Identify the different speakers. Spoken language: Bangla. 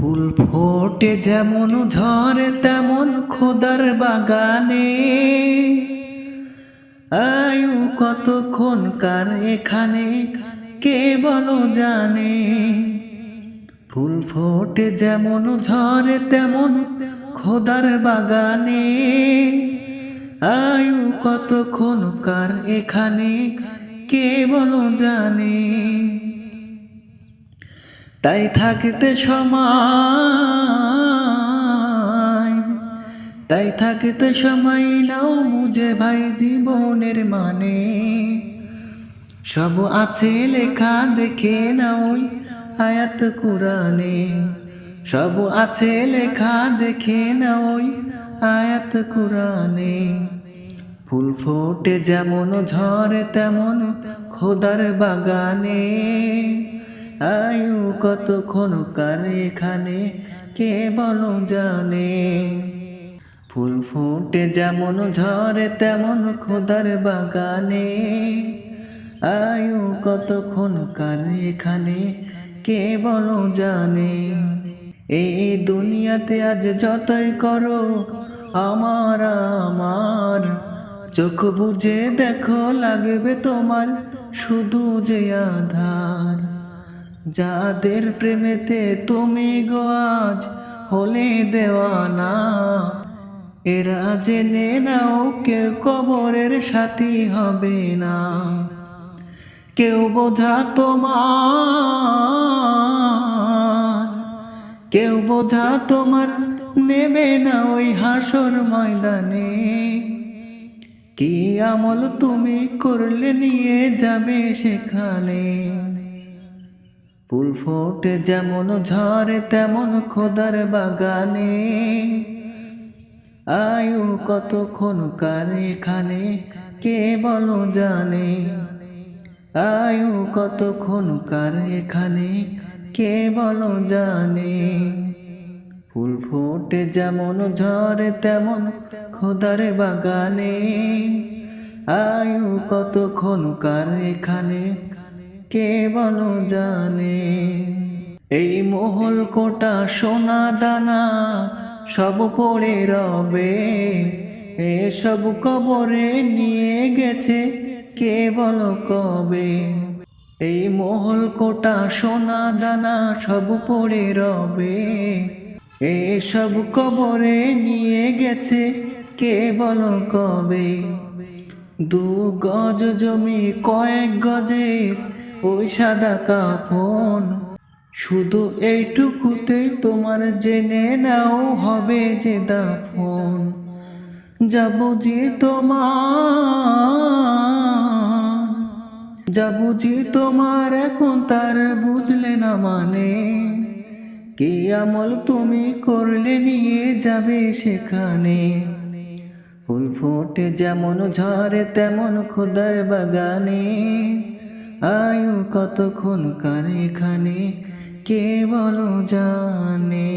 Speaker 1: ফুল ফোটে যেমন ঝরে তেমন খোদার বাগানে। আয়ু কতক্ষণ কার এখানে, কে বলো জানে। ফুল ফোটে যেমন ঝরে তেমন খোদার বাগানে। আয়ু কতক্ষণ কার এখানে, কে বলো জানে। তাই থাকতে সময়, তাই থাকতে সময় নাও বুঝে ভাই জীবনের মানে। সব আছে লেখা দেখে না ওই আয়াত কোরআনে। সব আছে লেখা দেখে না ওই আয়াত কোরআনে। ফুল ফোটে যেমন ঝরে তেমন খোদার বাগানে। আয়ু কতক্ষণ কার এখানে? কে বলো জানে? ফুল ফুটে যেমন ঝরে তেমন খোদার বাগানে। আয়ু কতক্ষণ কার এখানে? কে বলো জানে? এই দুনিয়াতে আজ যতই করো, আমার আমার। চোখ বুঝে দেখো, লাগবে তোমার শুধু যে আধার। যাদের প্রেমেতে তুমি গো আজ হলে দেওয়ানা, এরা জেনে নাও কেউ কবরের সাথী হবে না। কেউ বোঝা তোমার, কেউ বোঝা তোমার নেবে না ওই হাসর ময়দানে। কি আমল তুমি করলে নিয়ে যাবে সেখানে? ফুল ফোটে যেমন ঝরে তেমন খোদার বাগানে। আয়ু কতক্ষণ কার এখানে কে বলো জানে? আয়ু কতক্ষণ কার এখানে কে বলো জানে? ফুল ফোটে যেমন ঝরে তেমন খোদার বাগানে। আয়ু কতক্ষণ কার এখানে কে বলো জানে? এই মহল কোটা সোনা দানা সব পড়ে রবে। এসব কবরে নিয়ে গেছে কে বলো কবে? এই মহল কোটা সোনা দানা সব পড়ে রবে। এসব কবরে নিয়ে গেছে কে বলো কবে? দু গজ জমি কয়েক গজের ওই সাদা কাফন। শুধু এইটুকুতে তোমার জেনে নাও হবে যে দাফন। যাব যে তোমার, যাব যে তোমার এখন তার বুঝলে না মানে। কি আমল তুমি করলে নিয়ে যাবে সেখানে? ফুল ফোটে যেমন ঝরে তেমন খোদার বাগানে। আয়ু কতক্ষণ কার এখানে কে বলো জানে?